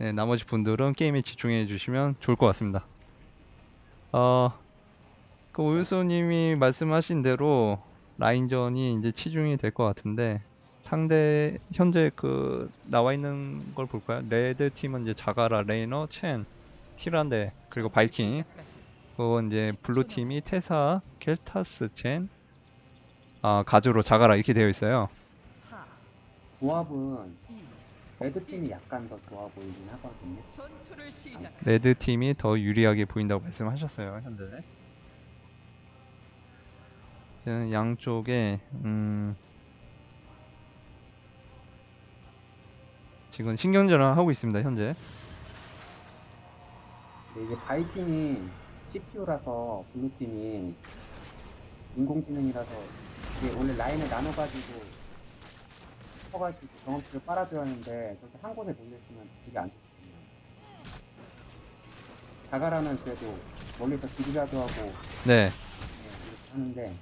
네, 나머지 분들은 게임에 집중해 주시면 좋을 것 같습니다. 어, 그 오유수님이 말씀하신 대로 라인전이 이제 치중이 될 것 같은데 상대 현재 그 나와 있는 걸 볼까요? 레드 팀은 이제 자가라, 레이너, 첸, 티란데 그리고 바이킹. 그거 이제 블루 팀이 테사, 켈타스, 첸, 아 가즈로 자가라 이렇게 되어 있어요. 조합은 레드 팀이 약간 더 좋아 보이긴 하거든요. 전투를 시작. 레드 팀이 더 유리하게 보인다고 말씀하셨어요 현재. 저는 양쪽에 음 지금 신경전을 하고 있습니다 현재. 근데 이게 바이킹이 CPU라서 블루 팀이 인공지능이라서 이게 원래 라인을 나눠가지고 쳐가지고 경험치를 빨아줘야 하는데 그렇게 한 곳에 몰렸으면 되게 안 좋거든요. 자가라는 그래도 멀리서 지리자도 하고 네. 네, 이렇게 하는데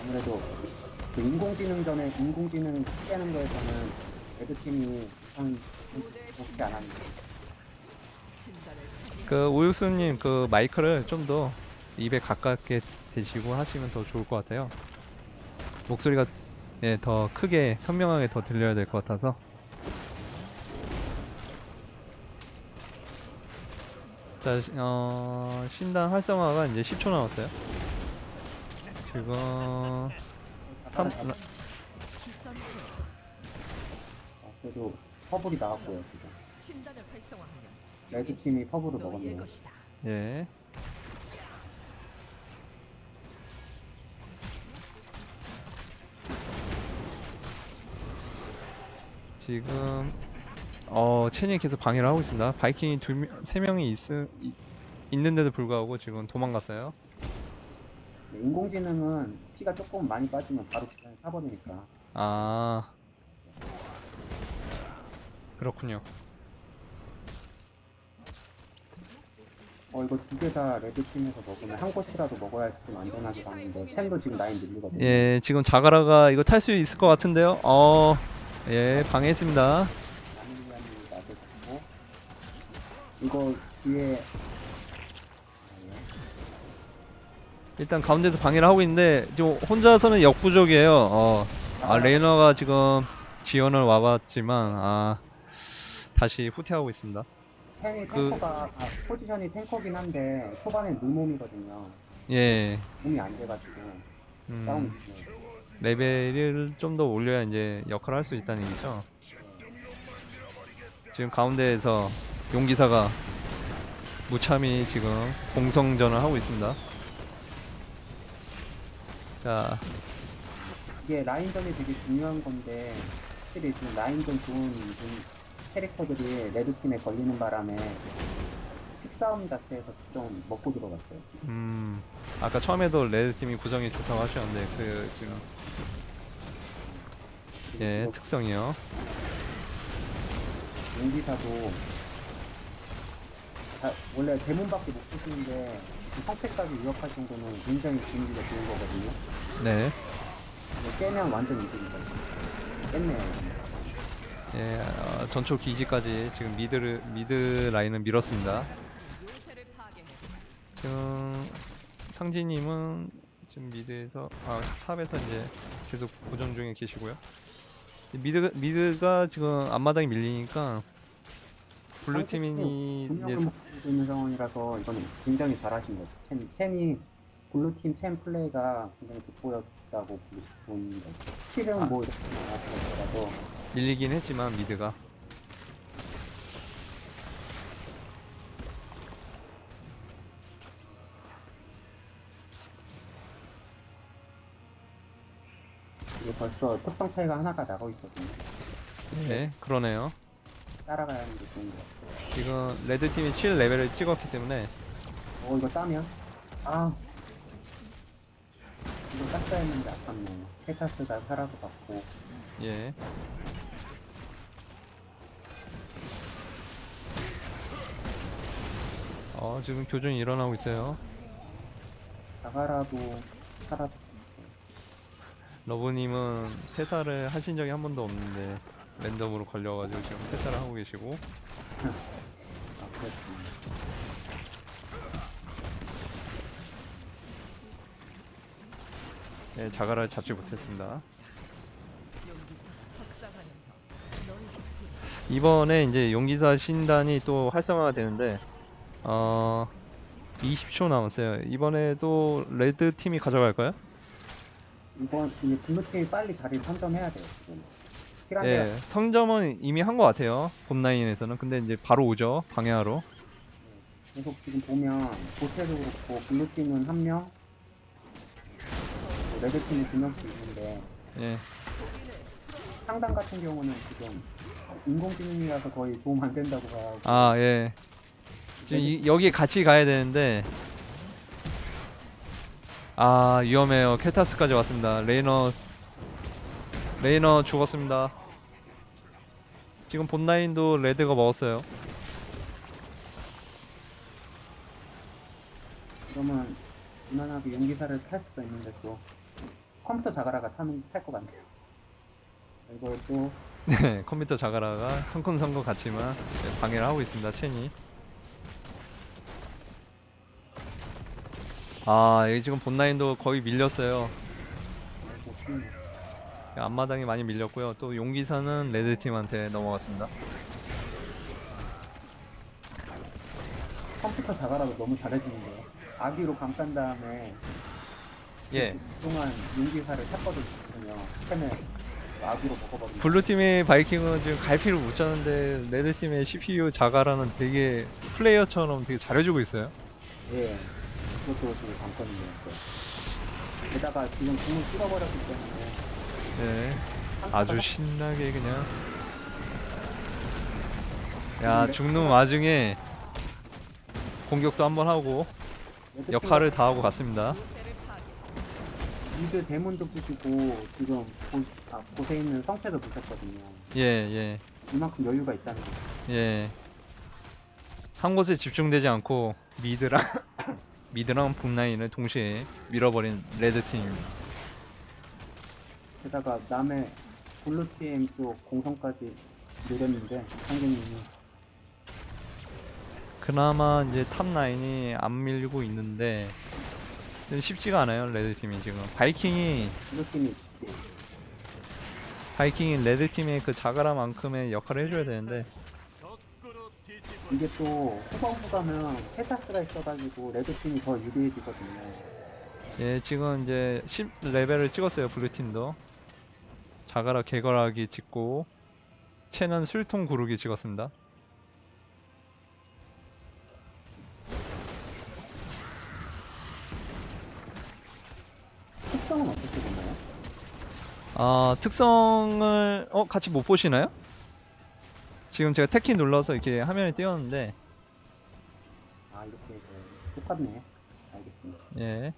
아무래도 그 인공지능전에 인공지능 깨는 거에서는 레드 팀이 참 좋지 않았는데. 그 오육수님 그 마이크를 좀 더 입에 가깝게 대시고 하시면 더 좋을 것 같아요. 목소리가 예, 더 크게 선명하게 더 들려야 될 것 같아서. 자, 시- 어, 신단 활성화가 이제 10초 남았어요. 지금 탐, 자가라 라- 어, 그래도 퍼블이 나왔고요 지금 신단을 활성화하면 레드 팀이 퍼블을 먹었네요. 예. 지금 어 체니 계속 방해를 하고 있습니다. 바이킹이 두 명, 세 명이 있, 이- 있는데도 불구하고 지금 도망갔어요. 네, 인공지능은 피가 조금 많이 빠지면 바로 그냥 사버리니까 아 그렇군요. 어 이거 두 개 다 레드 팀에서 먹으면 한 곳이라도 먹어야지 좀 안전하게 가는데 첸도 지금 라인 밀리거든요 예, 지금 자가라가 이거 탈 수 있을 것 같은데요. 어, 예, 방해했습니다. 이거 뒤에 아, 일단 가운데서 방해를 하고 있는데 지금 혼자서는 역부족이에요. 어, 아 레이너가 지금 지원을 와봤지만 아 다시 후퇴하고 있습니다. 첸이 그- 탱커가 아, 포지션이 탱커긴 한데 초반에 물몸이거든요 예, 몸이 안 돼가지고 음, 싸움이 있어요 레벨을 좀 더 올려야 이제 역할을 할 수 있다는 얘기죠. 지금 가운데에서 용기사가 무참히 지금 공성전을 하고 있습니다. 자, 이게 라인전이 되게 중요한 건데 확실히 지금 라인전 좋은 좀 캐릭터들이 레드팀에 걸리는 바람에 픽싸움 자체에서 좀 먹고 들어갔어요 지금 음, 아까 처음에도 레드 팀이 구성이 좋다고 하셨는데 그 지금 예 그리고 특성이요. 용기사도 자, 원래 대문밖에 못 쓰시는데 그 성패까지 위협할 정도는 굉장히 분위기가 좋은 거거든요 네. 이거 깨면 완전 이득이다 깼네요 예, 어, 전초 기지까지 지금 미드를 미드 라인을 밀었습니다. 지금 상진님은 지금 미드에서 아 탑에서 이제 계속 고전 중에 계시고요. 미드 미드가 지금 앞마당에 밀리니까 블루 팀이 이제 있는 상황이라서 이거는 굉장히 잘하신 거죠. 첸, 첸이 블루 팀 첸 플레이가 굉장히 돋보였다고 보는 거죠. 스킬은 아. 뭐 이렇게 나왔더라도 밀리긴 했지만 미드가 이게 벌써 특성 차이가 하나가 나고 있거든요. 네 그러네요. 따라가야 하는 게 좋은 것 같아요. 지금 레드 팀이 7 레벨을 찍었기 때문에 어 이거 따면 아 이거 땄어야 했는데 아깝네요. 케타스가 살아서 갔고 예. 어 지금 교전이 일어나고 있어요. 나가라도 살아서 러브님은 퇴사를 하신 적이 한 번도 없는데 랜덤으로 걸려가지고 지금 패사를 하고 계시고. 네, 자가라를 잡지 못했습니다. 이번에 이제 용기사 신단이 또 활성화가 되는데 어 20초 남았어요. 이번에도 레드 팀이 가져갈까요? 이번 이제 블루팀이 빨리 자리를 선점해야 돼요 지금. 예, 성점은 이미 한 것 같아요. 봄라인에서는. 근데 이제 바로 오죠. 방해하러. 계속 지금 보면 보태도 그렇고 블루팀은 한 명, 뭐 레드팀은 두 명씩 있는데 예, 상단 같은 경우는 지금 인공지능이라서 거의 도움 안 된다고 봐요. 아 예. 지금 이, 여기 같이 가야 되는데 아 위험해요. 켈타스까지 왔습니다. 레이너 레이너 죽었습니다. 지금 본라인도 레드가 먹었어요. 그러면 무난하게 용기사를 탈 수도 있는데 또 컴퓨터 자가라가 타는 탈것 같네요. 이걸 또 네, 컴퓨터 자가라가 성큰성큰 같지만 네, 방해를 하고 있습니다. 첸이. 아, 여기 지금 본라인도 거의 밀렸어요. 앞마당이 많이 밀렸고요. 또 용기사는 레드팀한테 넘어갔습니다. 컴퓨터 자가라도 너무 잘해주는데요. 아기로 감싼 다음에 예. 그동안 용기사를 탔거든요. 템에 아기로 먹어버리고 블루팀의 바이킹은 지금 갈피를 못 쳤는데 레드팀의 CPU 자가라는 되게 플레이어처럼 되게 잘해주고 있어요. 예, 그것도 되게 관건이에요. 게다가 지금 궁을 찍어버렸기 때문에 네. 아주 신나게 그냥. 야, 죽는 와중에 공격도 한번 하고 역할을 다 하고 갔습니다. 미드 대문도 부시고 지금 고, 아, 곳에 있는 성체도 부셨거든요. 예, 예, 이만큼 여유가 있다는 거죠. 예. 한 곳에 집중되지 않고 미드랑 미드랑 봄라인을 동시에 밀어버린 레드팀입니다. 게다가 남의 블루팀 쪽 공성까지 노렸는데 상대님이 그나마 이제 탑 라인이 안 밀리고 있는데 좀 쉽지가 않아요 레드팀이 지금 바이킹이 블루팀이 바이킹이 레드팀의 그 자가라만큼의 역할을 해줘야 되는데 이게 또 후반부 가면 페타스가 있어가지고 레드팀이 더 유리해지거든요. 예 지금 이제 10레벨을 찍었어요 블루팀도 자가라 개걸하기 찍고 채는 술통 구르기 찍었습니다 특성은 어떻게 되나요? 아 특성을 어 같이 못 보시나요? 지금 제가 태키 눌러서 이렇게 화면에 띄웠는데 아 이렇게 그 똑같네. 알겠습니다. 예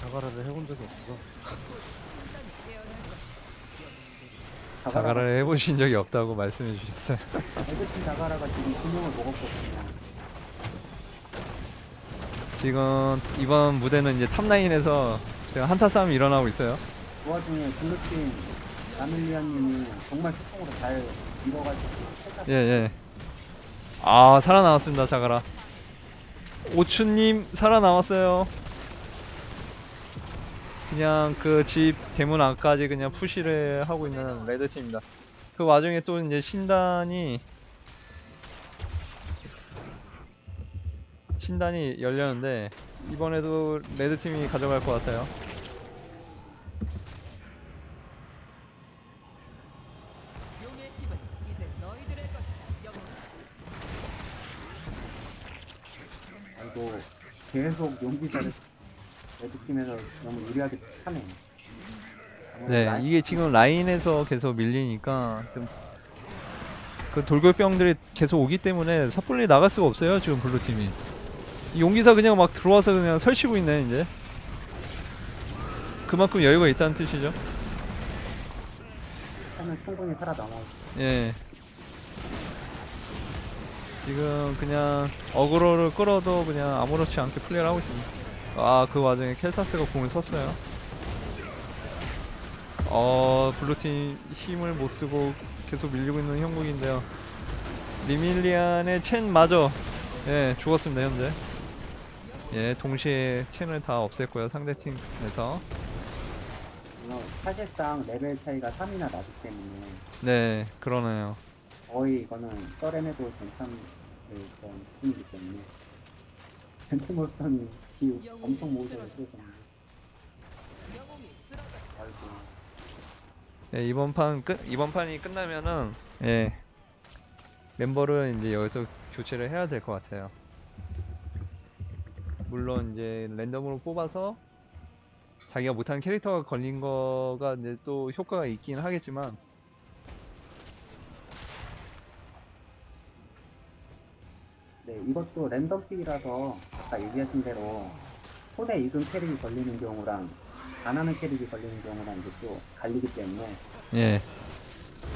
자가라를 해본 적이 것이다 자가라를 해보신 적이 없다고 말씀해 주셨어요 레드팀 자가라가 지금 두 명을 먹었거든요. 지금 이번 무대는 이제 탑라인에서 지금 한타 싸움이 일어나고 있어요. 그 와중에 블루팀 라밀리아님이 정말 소통으로 잘 페타스 예, 예. 아, 살아남았습니다, 자가라. 오추님, 살아남았어요. 그냥 그 집 대문 안까지 그냥 푸시를 하고 있는 레드팀입니다. 그 와중에 또 이제 신단이 신단이 열렸는데 이번에도 레드팀이 가져갈 것 같아요. 아이고 계속 용기사를 레드팀에서 너무 유리하게 하네. 네, 이게 지금 라인에서 계속 밀리니까 좀 그 돌격병들이 계속 오기 때문에 섣불리 나갈 수가 없어요, 지금 블루팀이. 이 용기사 그냥 막 들어와서 그냥 설치고 있네, 이제. 그만큼 여유가 있다는 뜻이죠. 하면 충분히 살아남아. 예. 지금 그냥 어그로를 끌어도 그냥 아무렇지 않게 플레이를 하고 있습니다. 아, 그 와중에 켈타스가 공을 썼어요. 어, 블루팀 힘을 못 쓰고 계속 밀리고 있는 형국인데요. 리밀리안의 첸 마저 예, 죽었습니다, 현재. 예, 동시에 첸을 다 없앴고요, 상대팀에서. 어, 사실상 레벨 차이가 3이나 나기 때문에 네, 그러네요. 거의 이거는 썰에내도 괜찮을 그런 수준이기 때문에 젠트모스턴이 기 엄청 모으셔서 쓰거든요. 아이고 예, 이번 판 끝, 이번 판이 끝나면은, 예, 멤버를 이제 여기서 교체를 해야 될 것 같아요. 물론 이제 랜덤으로 뽑아서 자기가 못하는 캐릭터가 걸린 거가 이제 또 효과가 있긴 하겠지만, 이것도 랜덤 픽이라서 아까 얘기하신 대로 손에 익은 캐릭이 걸리는 경우랑 안 하는 캐릭이 걸리는 경우랑 이제 또 갈리기 때문에 예,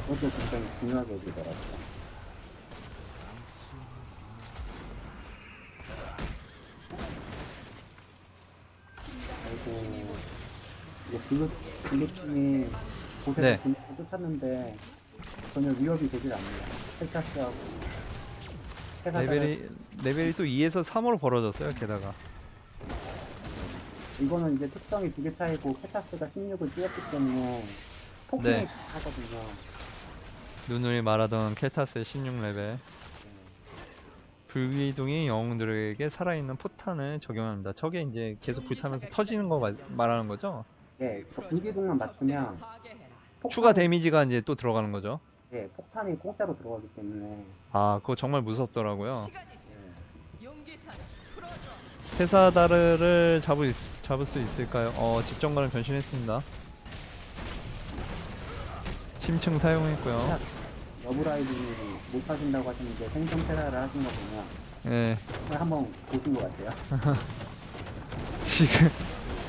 그것도 굉장히 중요하게 여기더라고요. 아이고 이제 블루 블루팀이 곳에서 네. 네. 쫓았는데 전혀 위협이 되질 않네요. 텍사스하고 레벨이, 레벨이 또 2에서 3으로 벌어졌어요, 게다가. 이거는 이제 특성이 두 개 차이고 케타스가 16을 뛰었기 때문에 폭풍이 네. 하거든요. 눈을 말하던 켈타스의 16레벨. 네. 불기둥이 영웅들에게 살아있는 포탄을 적용합니다. 저게 이제 계속 불타면서 터지는 거 말, 말하는 거죠? 네, 그 불기둥만 맞추면. 폭탄, 추가 데미지가 이제 또 들어가는 거죠. 네, 폭탄이 공짜로 들어가기 때문에 아, 그거 정말 무섭더라고요. 테사다르를 잡을, 수- 잡을 수 있을까요? 어, 집정관을 변신했습니다. 심층 사용했고요. 러브라이브님이 못 하신다고 하셨는데 생존 테라를 하신 거 보면 예, 한번 보신 것 같아요. 지금,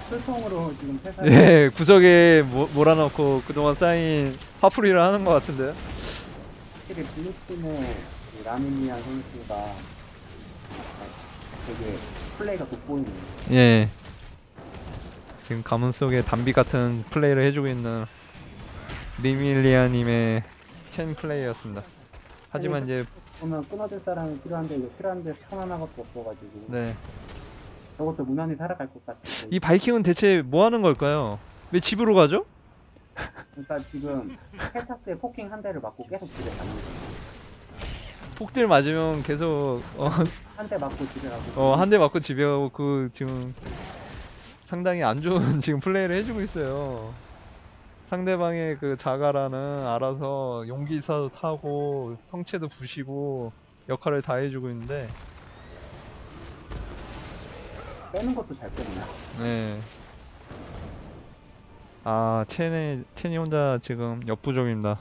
술통으로 지금 테사 예, 구석에 모, 몰아넣고 그동안 쌓인 화풀이를 하는 것 같은데요? 확실히 블루팀의 그 라미니안 선수가 되게 플레이가 돋보이네요. 예. 지금 가문 속에 담비 같은 플레이를 해주고 있는 리밀리아님의 첸 플레이였습니다. 하지만 이제 보면 끊어줄 사람이 필요한데 이거 필요한데 스턴 하나밖에 없어가지고 네. 저것도 무난히 살아갈 것 같은데 이 바이킹은 대체 뭐 하는 걸까요? 왜 집으로 가죠? 그러니까 지금 켈타스의 포킹 한 대를 맞고 계속 집에 가는. 폭딜 맞으면 계속 어, 한 대 맞고 집에 가고 어, 한 대 맞고 집에 가고 그 지금 상당히 안 좋은 지금 플레이를 해주고 있어요. 상대방의 그 자가라는 알아서 용기사도 타고 성체도 부시고 역할을 다 해주고 있는데 빼는 것도 잘 빼네요. 네. 아, 첸이, 첸이 혼자 지금 역부족입니다.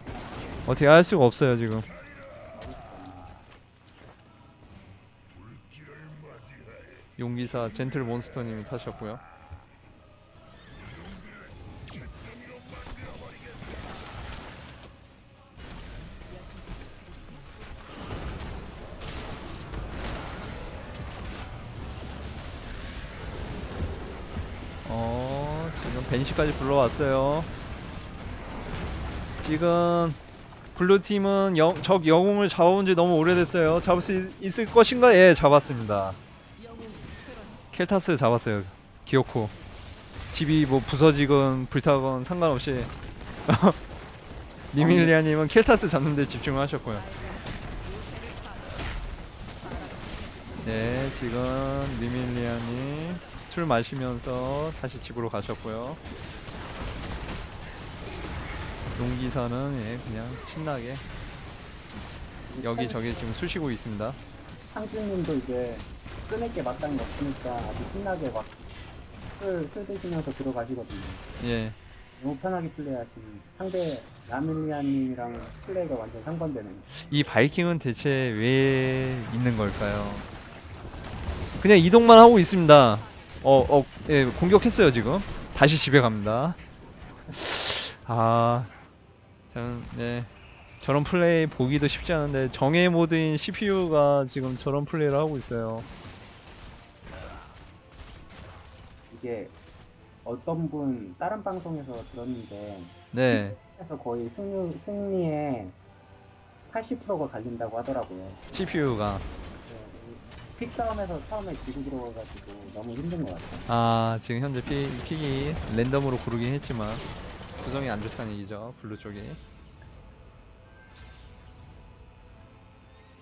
어떻게 할 수가 없어요, 지금. 용기사 젠틀 몬스터님이 타셨고요. 어, 벤시까지 불러왔어요. 지금 블루팀은 영, 적 영웅을 잡아온 지 너무 오래됐어요. 잡을 수 있, 있을 것인가? 예, 잡았습니다. 켈타스 잡았어요. 기어코. 집이 뭐 부서지건 불타건 상관없이 리밀리아님은 켈타스 잡는데 집중을 하셨고요. 네, 지금 리밀리아님 술 마시면서 다시 집으로 가셨고요. 용기사는 예, 그냥 신나게 여기저기 지금 쑤시고 있습니다. 상준님도 이제 끊을 게 마땅히 없으니까 아주 신나게 막 술, 술 드시면서 들어가시거든요. 예. 너무 편하게 플레이하시는 상대 라밀리아님이랑 플레이가 완전 상반되는 이 바이킹은 대체 왜 있는 걸까요? 그냥 이동만 하고 있습니다. 어, 어, 예, 공격했어요, 지금. 다시 집에 갑니다. 아, 저는, 네. 저런 플레이 보기도 쉽지 않은데, 정의 모드인 CPU가 지금 저런 플레이를 하고 있어요. 이게 어떤 분 다른 방송에서 들었는데 네, 그래서 거의 승리 승리에 80%가 갈린다고 하더라고요. CPU가 네, 픽 싸움에서 처음에 지고 들어가가지고 너무 힘든 것 같아요. 아 지금 현재 피, 픽이 랜덤으로 고르긴 했지만 구성이 안 좋다는 얘기죠 블루 쪽이.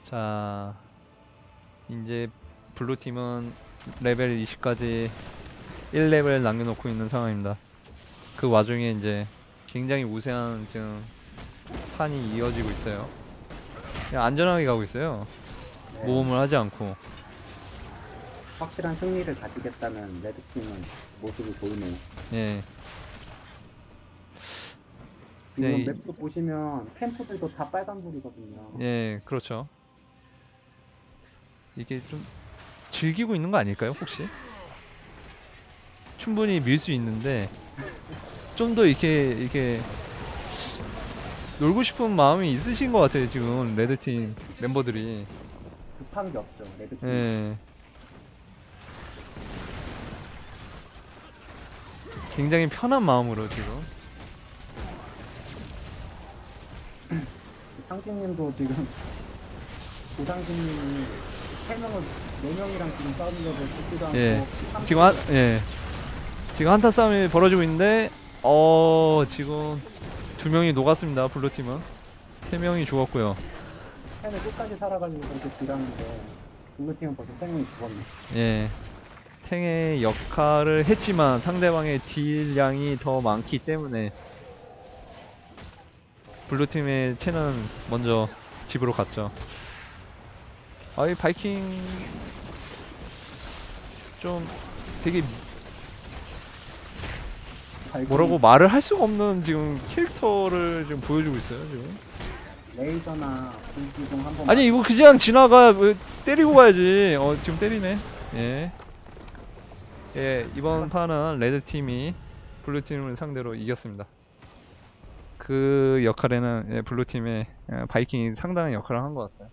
자 이제 블루 팀은 레벨 20까지 1레벨 남겨놓고 있는 상황입니다. 그 와중에 이제 굉장히 우세한 지금 판이 이어지고 있어요. 그냥 안전하게 가고 있어요. 네, 모험을 하지 않고 확실한 승리를 가지겠다는 레드팀은 모습을 보이네요. 예 지금 네, 이- 맵도 보시면 캠프들도 다 빨간불이거든요. 예, 그렇죠. 이게 좀 즐기고 있는 거 아닐까요, 혹시? 충분히 밀 수 있는데 좀 더 이렇게 이렇게 놀고 싶은 마음이 있으신 것 같아요, 지금 레드팀 멤버들이. 급한 게 없죠. 레드팀. 예. 굉장히 편한 마음으로 지금. 상진님도 지금 오상진님이 세 명을 네 명이랑 지금 싸우려고 죽지도 않고 예, 한 지금 한, 예. 지금 한타 싸움이 벌어지고 있는데, 어, 지금 두 명이 녹았습니다, 블루 팀은. 세 명이 죽었고요. 팬을 끝까지 살아가지고 그렇게 딜하는데 블루팀은 벌써 세 명이 죽었네. 예. 탱의 역할을 했지만 상대방의 딜량이 더 많기 때문에 블루팀의 채는 먼저 집으로 갔죠. 아이 바이킹 좀 되게 뭐라고 말을 할 수가 없는 지금 캐릭터를 지금 보여주고 있어요 지금. 레이저나 불기둥 한번 아니 이거 그냥 지나가 왜 때리고 가야지. 어 지금 때리네. 예. 예 이번 판은 레드 팀이 블루 팀을 상대로 이겼습니다. 그 역할에는 예, 블루 팀의 예, 바이킹이 상당한 역할을 한 것 같아요.